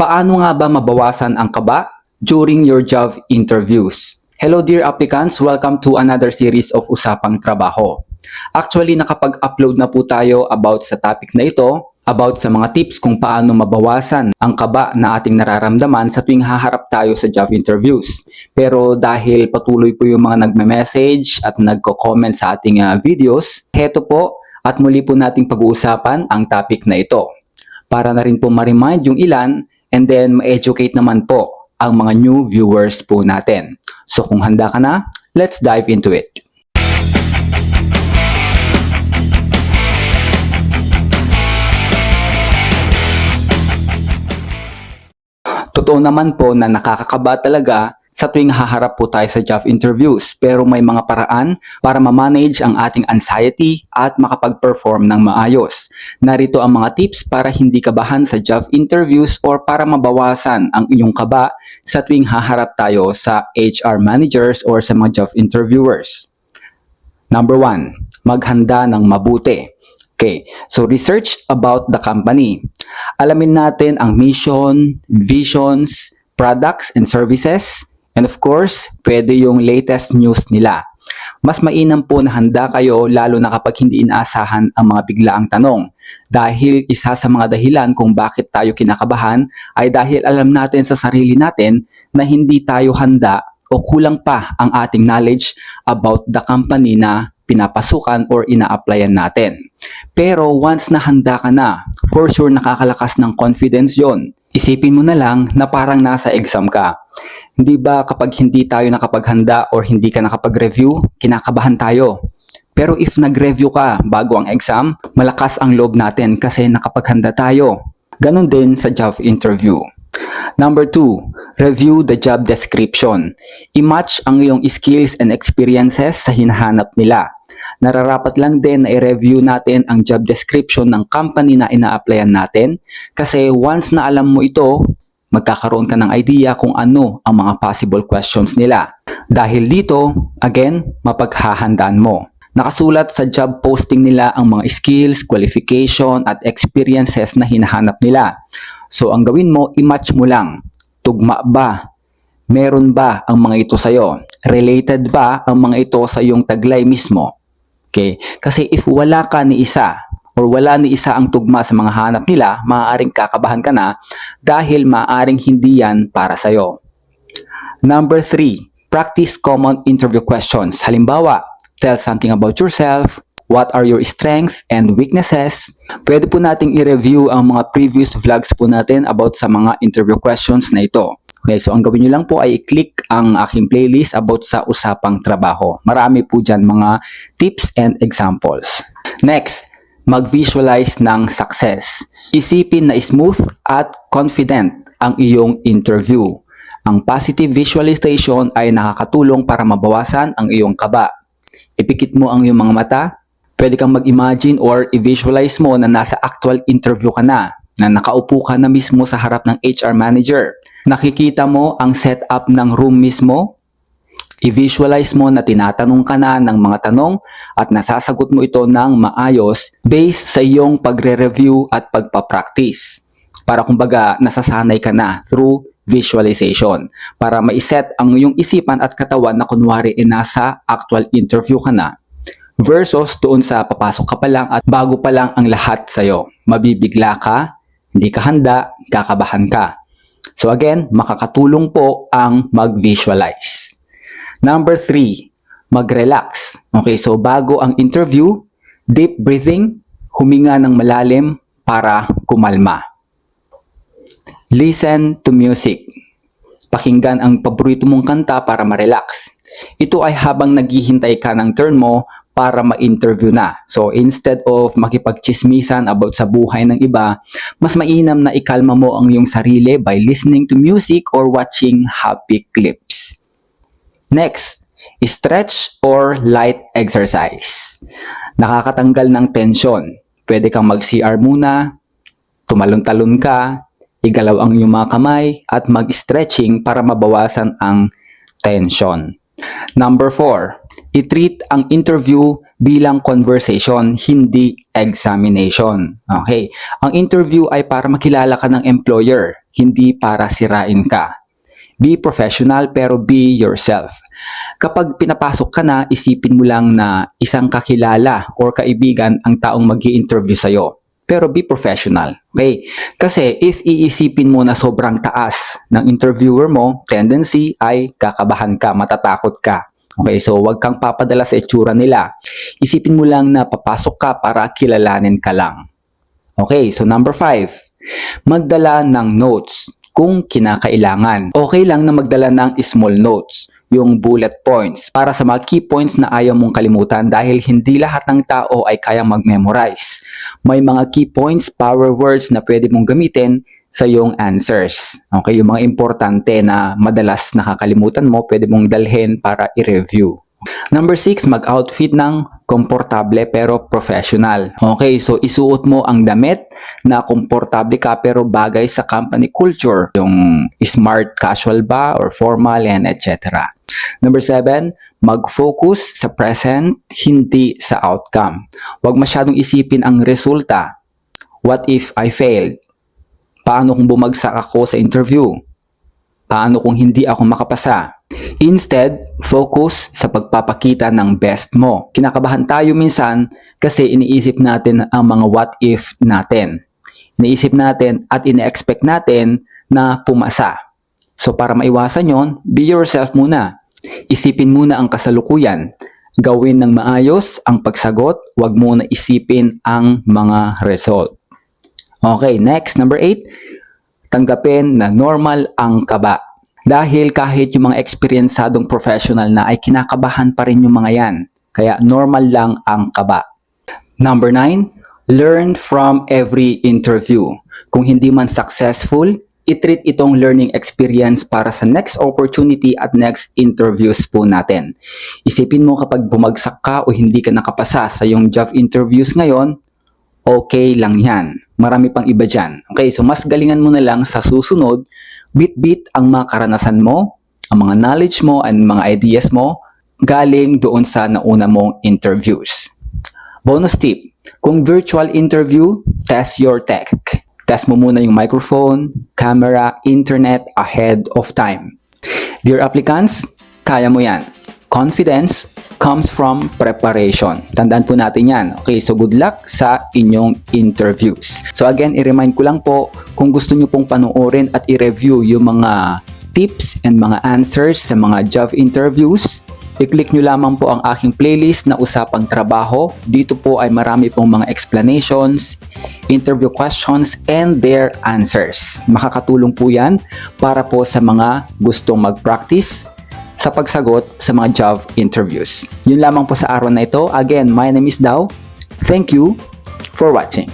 Paano nga ba mabawasan ang kaba during your job interviews? Hello dear applicants, welcome to another series of Usapang Trabaho. Actually, nakapag-upload na po tayo about sa topic na ito, about sa mga tips kung paano mabawasan ang kaba na ating nararamdaman sa tuwing haharap tayo sa job interviews. Pero dahil patuloy po yung mga nagme-message at nagko-comment sa ating ah, videos, heto po at muli po nating pag-uusapan ang topic na ito. Para na rin po ma-remind yung ilan and then ma-educate naman po ang mga new viewers po natin. So kung handa ka na, let's dive into it. Totoo naman po na nakakakaba talaga sa tuwing haharap po tayo sa job interviews pero may mga paraan para ma-manage ang ating anxiety at makapag-perform ng maayos. Narito ang mga tips para hindi kabahan sa job interviews or para mabawasan ang iyong kaba sa tuwing haharap tayo sa HR managers or sa mga job interviewers. Number one, maghanda ng mabuti. Okay, so research about the company. Alamin natin ang mission, visions, products and services, and of course, pwede yung latest news nila. Mas mainam po na handa kayo lalo na kapag hindi inaasahan ang mga biglaang tanong. Dahil isa sa mga dahilan kung bakit tayo kinakabahan ay dahil alam natin sa sarili natin na hindi tayo handa o kulang pa ang ating knowledge about the company na pinapasukan or ina-applyan natin. Pero once na handa ka na, for sure nakakalakas ng confidence yon. Isipin mo na lang na parang nasa exam ka. Hindi ba kapag hindi tayo nakapaghanda or hindi ka nakapag-review, kinakabahan tayo? Pero if nag-review ka bago ang exam, malakas ang loob natin kasi nakapaghanda tayo. Ganon din sa job interview. Number two, review the job description. I-match ang iyong skills and experiences sa hinahanap nila. Nararapat lang din na i-review natin ang job description ng company na ina-applyan natin kasi once na alam mo ito, magkakaroon ka ng idea kung ano ang mga possible questions nila. Dahil dito, again, mapaghahandaan mo. Nakasulat sa job posting nila ang mga skills, qualification at experiences na hinahanap nila. So ang gawin mo, i-match mo lang. Tugma ba? Meron ba ang mga ito sa'yo? Related ba ang mga ito sa iyong taglay mismo? Okay? Kasi if wala ka ni isa or wala ni isa ang tugma sa mga hanap nila, maaaring kakabahan ka na dahil maaaring hindi yan para sa'yo. Number three, practice common interview questions. Halimbawa, tell something about yourself, what are your strengths and weaknesses. Pwede po nating i-review ang mga previous vlogs po natin about sa mga interview questions na ito. Okay, so ang gawin nyo lang po ay i-click ang aking playlist about sa usapang trabaho. Marami po dyan mga tips and examples. Next, mag-visualize ng success. Isipin na smooth at confident ang iyong interview. Ang positive visualization ay nakakatulong para mabawasan ang iyong kaba. Ipikit mo ang iyong mga mata, pwede kang mag-imagine or i-visualize mo na nasa actual interview ka na, na nakaupo ka na mismo sa harap ng HR manager. Nakikita mo ang setup ng room mismo, i-visualize mo na tinatanong ka na ng mga tanong at nasasagot mo ito ng maayos based sa iyong pagre-review at pagpa-practice. Para kumbaga nasasanay ka na through visualization para maiset ang iyong isipan at katawan na kunwari e nasa actual interview ka na versus doon sa papasok ka pa lang at bago pa lang ang lahat sa'yo. Mabibigla ka, hindi ka handa, kakabahan ka. So again, makakatulong po ang mag-visualize. Number three, mag-relax. Okay, so bago ang interview, deep breathing, huminga ng malalim para kumalma. Listen to music. Pakinggan ang paborito mong kanta para ma-relax. Ito ay habang naghihintay ka ng turn mo para ma-interview na. So instead of makipagchismisan about sa buhay ng iba, mas mainam na ikalma mo ang iyong sarili by listening to music or watching happy clips. Next, stretch or light exercise. Nakakatanggal ng tension. Pwede kang mag-CR muna, tumalon-talon ka, igalaw ang iyong mga kamay at mag-stretching para mabawasan ang tension. Number 4, i-treat ang interview bilang conversation, hindi examination. Okay? Ang interview ay para makilala ka ng employer, hindi para sirain ka. Be professional pero be yourself. Kapag pinapasok ka na, isipin mo lang na isang kakilala or kaibigan ang taong mag interview sa'yo. Pero be professional. Okay? Kasi if iisipin mo na sobrang taas ng interviewer mo, tendency ay kakabahan ka, matatakot ka. Okay, so wag kang papadala sa itsura nila. Isipin mo lang na papasok ka para kilalanin ka lang. Okay, so number five, magdala ng notes kung kinakailangan. Okay lang na magdala ng small notes, yung bullet points, para sa mga key points na ayaw mong kalimutan dahil hindi lahat ng tao ay kayang mag-memorize. May mga key points, power words na pwede mong gamitin sa iyong answers. Okay, yung mga importante na madalas nakakalimutan mo, pwede mong dalhin para i-review. Number 6, mag-outfit ng komportable pero professional. Okay, so isuot mo ang damit na komportable ka pero bagay sa company culture. Yung smart casual ba or formal and etc. Number 7, mag-focus sa present, hindi sa outcome. Huwag masyadong isipin ang resulta. What if I failed? Paano kung bumagsak ako sa interview? Paano kung hindi ako makapasa? Instead, focus sa pagpapakita ng best mo. Kinakabahan tayo minsan kasi iniisip natin ang mga what if natin. Iniisip natin at ine-expect natin na pumasa. So para maiwasan yon, be yourself muna. Isipin muna ang kasalukuyan. Gawin ng maayos ang pagsagot, huwag muna isipin ang mga result. Okay, next, number 8. Tanggapin na normal ang kaba. Dahil kahit yung mga eksperyensadong professional na ay kinakabahan pa rin yung mga yan. Kaya normal lang ang kaba. Number 9. Learn from every interview. Kung hindi man successful, itreat itong learning experience para sa next opportunity at next interviews po natin. Isipin mo kapag bumagsak ka o hindi ka nakapasa sa yung job interviews ngayon, okay lang yan. Marami pang iba dyan. Okay, so mas galingan mo na lang sa susunod, bit-bit ang mga karanasan mo, ang mga knowledge mo, and mga ideas mo, galing doon sa nauna mong interviews. Bonus tip, kung virtual interview, test your tech. Test mo muna yung microphone, camera, internet ahead of time. Dear applicants, kaya mo yan. Confidence comes from preparation. Tandaan po natin yan. Okay, so good luck sa inyong interviews. So again, i-remind ko lang po, kung gusto nyo pong panoorin at i-review yung mga tips and mga answers sa mga job interviews, i-click nyo lamang po ang aking playlist na Usapang Trabaho. Dito po ay marami pong mga explanations, interview questions, and their answers. Makakatulong po yan para po sa mga gustong mag-practice sa pagsagot sa mga job interviews. Yun lamang po sa araw na ito. Again, my name is Dao. Thank you for watching.